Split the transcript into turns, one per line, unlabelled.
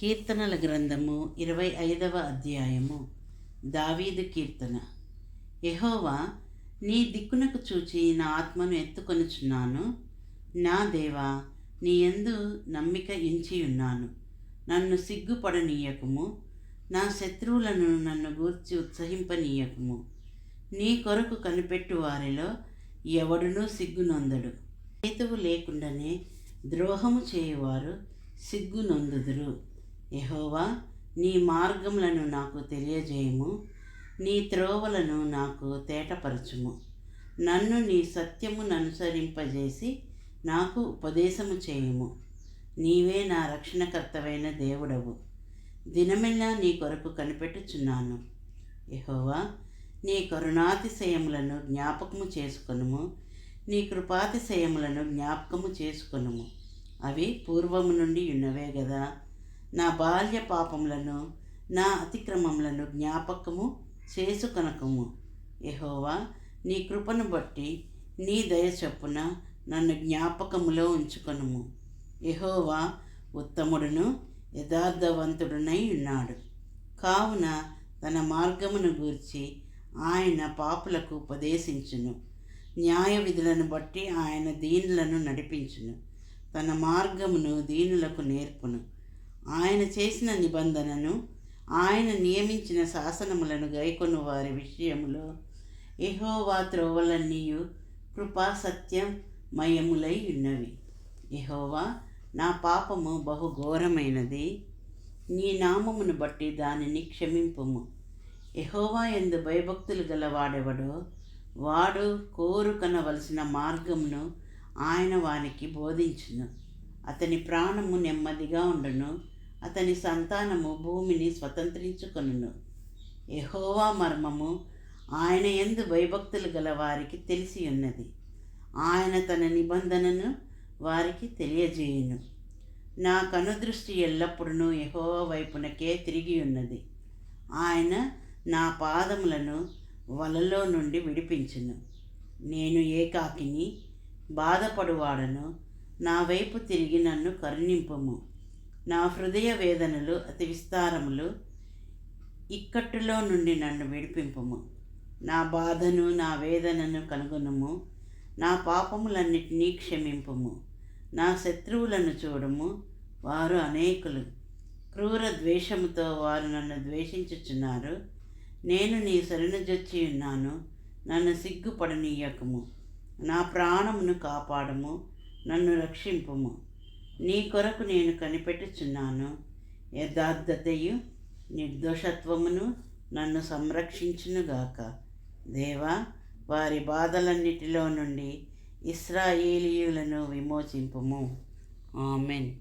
కీర్తనల గ్రంథము ఇరవై ఐదవ అధ్యాయము. దావీదు కీర్తన. యహోవా నీ దిక్కునకు చూచి నా ఆత్మను ఎత్తుకొనుచున్నాను. నా దేవా నీ ఎందు నమ్మిక ఇంచి ఉన్నాను. నన్ను సిగ్గుపడనీయకుము. నా శత్రువులను నన్ను గూర్చి ఉత్సహింపనీయకుము. నీ కొరకు కనిపెట్టు వారిలో ఎవడునూ సిగ్గునొందడు. హేతువు లేకుండానే ద్రోహము చేయువారు సిగ్గునొందుదురు. యహోవా నీ మార్గములను నాకు తెలియజేయము నీ త్రోవలను నాకు తేటపరచుము. నన్ను నీ సత్యముననుసరింపజేసి నాకు ఉపదేశము చేయుము. నీవే నా రక్షణకర్తవైన దేవుడవు. దినమెల్లా నీ కొరకు కనిపెట్టుచున్నాను. యహోవా నీ కరుణాతిశయములను జ్ఞాపకము చేసుకొనుము. నీ కృపాతిశయములను జ్ఞాపకము చేసుకొనుము. అవి పూర్వము నుండి ఉన్నవే గదా. నా బాల్య పాపములను నా అతిక్రమములను జ్ఞాపకము చేసుకొనకము. యహోవా నీ కృపను బట్టి నీ దయ చొప్పున నన్ను జ్ఞాపకములో ఉంచుకొనుము. యహోవా ఉత్తముడును యథార్థవంతుడునై ఉన్నాడు. కావున తన మార్గమును గూర్చి ఆయన పాపులకు ఉపదేశించును. న్యాయ విధులను బట్టి ఆయన దీనులను నడిపించును. తన మార్గమును దీనులకు నేర్పును. ఆయన చేసిన నిబంధనను ఆయన నియమించిన శాసనములను గైకొను వారి విషయములో ఎహోవా త్రోవలన్నీయు కృపా సత్యం మయములై ఉన్నవి. యెహోవా నా పాపము బహు ఘోరమైనది నీ నామమును బట్టి దానిని క్షమింపుము. ఎహోవా ఎందు భయభక్తులు గలవాడెవడో వాడు కోరుకనవలసిన మార్గమును ఆయన వానికి బోధించును. అతని ప్రాణము నెమ్మదిగా ఉండును. అతని సంతానము భూమిని స్వతంత్రించుకొనును. ఎహోవా మర్మము ఆయన ఎందు భయభక్తులు గల వారికి తెలిసి ఉన్నది ఆయన తన నిబంధనను వారికి తెలియజేయును. నా కనుదృష్టి ఎల్లప్పుడూ ఎహోవా వైపునకే తిరిగి ఉన్నది ఆయన నా పాదములను వలలో నుండి విడిపించును. నేను ఏకాకిని బాధపడువాడను నా వైపు తిరిగి నన్ను కరుణింపము. నా హృదయ వేదనలు అతి విస్తారములు ఇక్కట్టులో నుండి నన్ను విడిపింపము. నా బాధను నా వేదనను కనుగొనుము. నా పాపములన్నిటినీ క్షమింపుము. నా శత్రువులను చూడము. వారు అనేకులు. క్రూర ద్వేషముతో వారు నన్ను ద్వేషించుచున్నారు. నేను నీ శరణుజొచ్చి ఉన్నాను. నన్ను సిగ్గుపడనీయకము. నా ప్రాణమును కాపాడము. నన్ను రక్షింపుము. నీ కొరకు నేను కనిపెట్టుచున్నాను. యథార్థతయు నిర్దోషత్వమును నన్ను సంరక్షించునుగాక. దేవా వారి బాధలన్నిటిలో నుండి ఇస్రాయేలీయులను విమోచింపుము. ఆమెన్.